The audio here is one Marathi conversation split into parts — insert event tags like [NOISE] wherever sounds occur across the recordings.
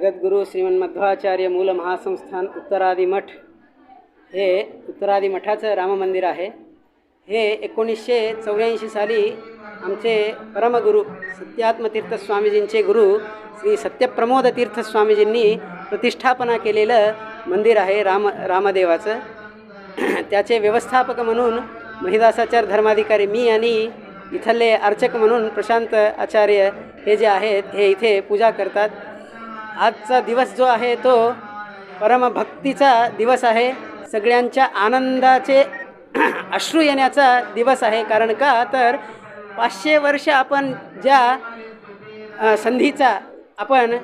सद्गुरू श्रीमन्मध्वाचार्य मूल महासंस्थान उत्तरादी मठ हे उत्तरादी मठाचं राममंदिर आहे. हे एकोणीसशे चौऱ्याऐंशी साली आमचे परमगुरू सत्यात्मतीर्थ स्वामीजींचे गुरु श्री सत्यप्रमोद तीर्थ स्वामीजींनी प्रतिष्ठापना केलेलं मंदिर आहे राम रामदेवाचं. त्याचे व्यवस्थापक म्हणून महिदासाचार्य धर्माधिकारी मी आणि इथले अर्चक म्हणून प्रशांत आचार्य हे जे आहेत हे इथे पूजा करतात. आजचा दिवस जो आहे तो परमभक्तीचा दिवस आहे. सगळ्यांच्या आनंदाचे [CLEARS THROAT] अश्रू येण्याचा दिवस आहे. कारण का? तर पाचशे वर्ष आपण ज्या संधीचा आपण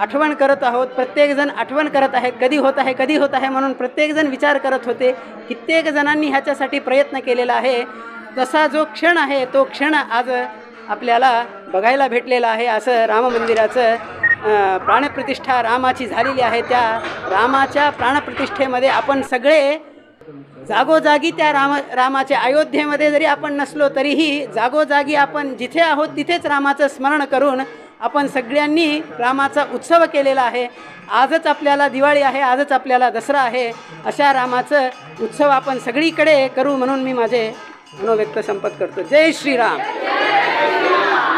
आठवण करत आहोत प्रत्येकजण आठवण करत आहे. कधी होत आहे कधी होत आहे म्हणून प्रत्येकजण विचार करत होते. कित्येक जणांनी ह्याच्यासाठी प्रयत्न केलेला आहे. तसा जो क्षण आहे तो क्षण आज आपल्याला बघायला भेटलेला आहे. असं राम मंदिराचं प्राणप्रतिष्ठा रामाची झालेली आहे. त्या रामाच्या प्राणप्रतिष्ठेमध्ये आपण सगळे जागोजागी त्या राम रामाच्या अयोध्येमध्ये जरी आपण नसलो तरीही जागोजागी आपण जिथे आहोत तिथेच रामाचं स्मरण करून आपण सगळ्यांनी रामाचा उत्सव केलेला आहे. आजच आपल्याला दिवाळी आहे आजच आपल्याला दसरा आहे अशा रामाचं उत्सव आपण सगळीकडे करू म्हणून मी माझे मनोव्यक्त संपत करतो. जय श्रीराम.